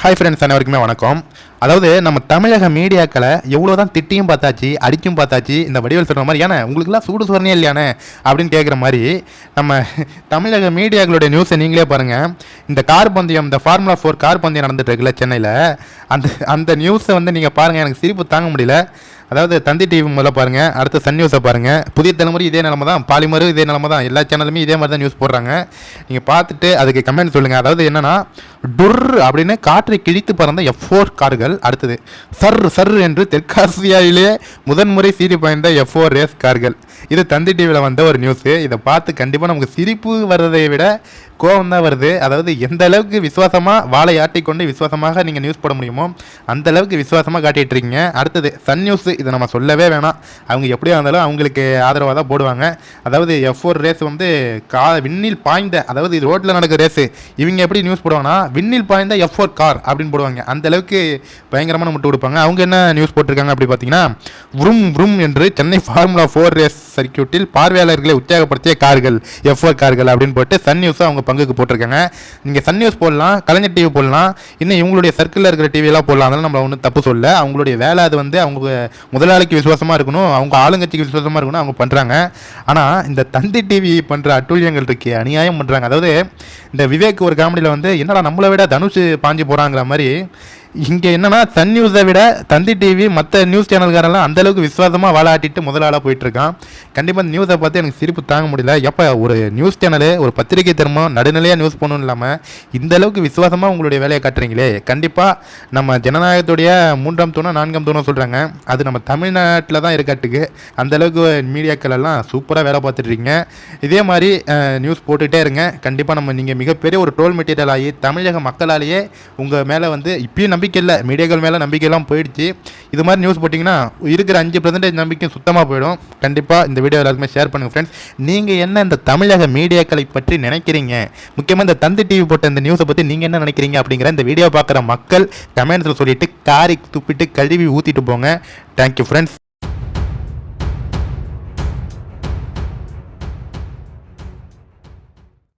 Hi friends அனைவருக்குமே வணக்கம். அதாவது நம்ம தமிழக மீடியாக்களை எவ்வளோ தான் திட்டியும் பார்த்தாச்சு அடிக்கும் பார்த்தாச்சு இந்த வடிவல் சொல்கிற மாதிரி ஏன்னா உங்களுக்குலாம் சூடு சொரணே இல்லையானே அப்படின்னு கேட்குற மாதிரி நம்ம தமிழக மீடியாக்களுடைய நியூஸை நீங்களே பாருங்கள் இந்த கார் பந்தயம் இந்த ஃபார்முலா ஃபோர் கார் பந்தயம் நடந்துட்டு இருக்குல்ல சென்னையில். அந்த அந்த நியூஸை வந்து நீங்கள் பாருங்கள் எனக்கு சிரிப்பு தாங்க முடியல. அதாவது தந்தி டிவி முதல்ல பாருங்கள் அடுத்து சன் நியூஸை பாருங்கள் புதிய தலைமுறை இதே நிலமை தான் பாலிமரும் இதே நிலமை தான் எல்லா சேனலுமே இதே மாதிரி தான் நியூஸ் போடுறாங்க. நீங்கள் பார்த்துட்டு அதுக்கு கமெண்ட் சொல்லுங்கள் அதாவது என்னென்னா டுர் அப்படின்னு காற்றை கிழித்து பறந்த எஃப் ஃபோர் கார்கள். அடுத்தது சர் சர் என்று தெற்காசியாவிலேயே முதன்முறை சீறி பாய்ந்த எஃப் ஃபோர் ரேஸ் கார்கள். இது தந்தி டிவியில் வந்த ஒரு நியூஸு இதை பார்த்து கண்டிப்பாக நமக்கு சிரிப்பு வர்றதை விட கோபம் தான் வருது. அதாவது எந்த அளவுக்கு விசுவாசமாக வாழை ஆட்டிக்கொண்டு விசுவாசமாக நீங்கள் நியூஸ் போட முடியுமோ அந்த அளவுக்கு விசுவாசமாக காட்டிகிட்டு இருக்கீங்க அடுத்தது சன் நியூஸ் இதை நம்ம சொல்லவே வேணாம். அவங்க எப்படியா இருந்தாலும் அவங்களுக்கு ஆதரவாக தான் போடுவாங்க. அதாவது எஃப் ஃபோர் ரேஸ் வந்து கா விண்ணில் பாய்ந்த அதாவது ரோட்டில் நடக்கிற ரேஸு இவங்க எப்படி நியூஸ் போடுவாங்கன்னா விண்ணில் பாய்ந்த எஃப் ஃபோர் கார் அப்படின்னு போடுவாங்க. அந்த அளவுக்கு பயங்கரமான முட்டு கொடுப்பாங்க. அவங்க என்ன நியூஸ் போட்டிருக்காங்க அப்படி பார்த்தீங்கன்னா வ்ரும் வ்ரும் என்று சென்னை ஃபார்முலா ஃபோர் ரேஸ் சர்க்கியூட்டில் பார்வையாளர்களை உற்சாகப்படுத்திய கார்கள் எஃப் ஃபோர் கார்கள் அப்படின்னு போட்டு சன் நியூஸை அவங்க பங்குக்கு போட்டிருக்காங்க. நீங்கள் சன் நியூஸ் போடலாம் கலைஞர் டிவி போடலாம். இன்னும் இவங்களுடைய சர்க்கிளில் இருக்கிற டிவியெல்லாம் போடலாம். அதெல்லாம் நம்ம ஒன்றும் தப்பு சொல்ல. அவங்களுடைய வேலை அது வந்து அவங்க முதலாளிக்கு விசுவாசமாக இருக்கணும் அவங்க ஆளுங்கட்சிக்கு விசுவாசமாக இருக்கணும் அவங்க பண்ணுறாங்க ஆனால் இந்த தந்தி டிவி பண்ணுற அட்டூழியங்கள் இருக்கே அநியாயம் பண்ணுறாங்க அதாவது இந்த விவேக் ஒரு காமெடியில் வந்து என்னடா நம்மளை விட தனுஷ் பாஞ்சு போகிறாங்கிற மாதிரி இங்கே என்னன்னா சன் நியூஸை விட தந்தி டிவி மற்ற நியூஸ் சேனல்காரெல்லாம் அந்தளவுக்கு விசுவாசமாக வாழாட்டிட்டு முதலாளாக போயிட்டு இருக்கான் கண்டிப்பாக அந்த நியூஸை பார்த்து எனக்கு சிரிப்பு தாங்க முடியல. எப்போ ஒரு நியூஸ் சேனலு ஒரு பத்திரிகை தர்மம் நடுநிலையாக நியூஸ் போகணும் இல்லாமல் இந்த அளவுக்கு விசுவாசமாக உங்களுடைய வேலையை காட்டுறீங்களே. கண்டிப்பாக நம்ம ஜனநாயகத்துடைய மூன்றாம் தூணம் நான்காம் தூணம் சொல்கிறாங்க அது நம்ம தமிழ்நாட்டில் தான் இருக்காட்டுக்கு. அந்த அளவுக்கு மீடியாக்கள் எல்லாம் சூப்பராக வேலை பார்த்துட்ருக்கீங்க இதே மாதிரி நியூஸ் போட்டுகிட்டே இருங்க. கண்டிப்பாக நம்ம நீங்கள் மிகப்பெரிய ஒரு டோல் மெட்டீரியல் ஆகி தமிழக மக்களாலேயே உங்கள் மேலே வந்து இப்பயும் நம்பிக்கை இல்லை. மீடியாக்கள் மேலே நம்பிக்கையெல்லாம் போயிடுச்சு. இது மாதிரி நியூஸ் போட்டிங்கன்னா இருக்கிற அஞ்சு பர்சன்டேஜ் நம்பிக்கை சுத்தமாக போயிடும். கண்டிப்பாக இந்த வீடியோ எல்லாருக்குமே ஷேர் பண்ணுங்கள் ஃப்ரெண்ட்ஸ் நீங்கள் என்ன இந்த தமிழக மீடியாக்களை பற்றி நினைக்கிறீங்க? முக்கியமாக இந்த தந்தி டிவி போட்ட இந்த நியூஸை பற்றி நீங்கள் என்ன நினைக்கிறீங்க அப்படிங்கிற இந்த வீடியோ பார்க்குற மக்கள் கமெண்ட்ஸில் சொல்லிட்டு காரி துப்பிட்டு கழுவி ஊற்றிட்டு போங்க. Thank you friends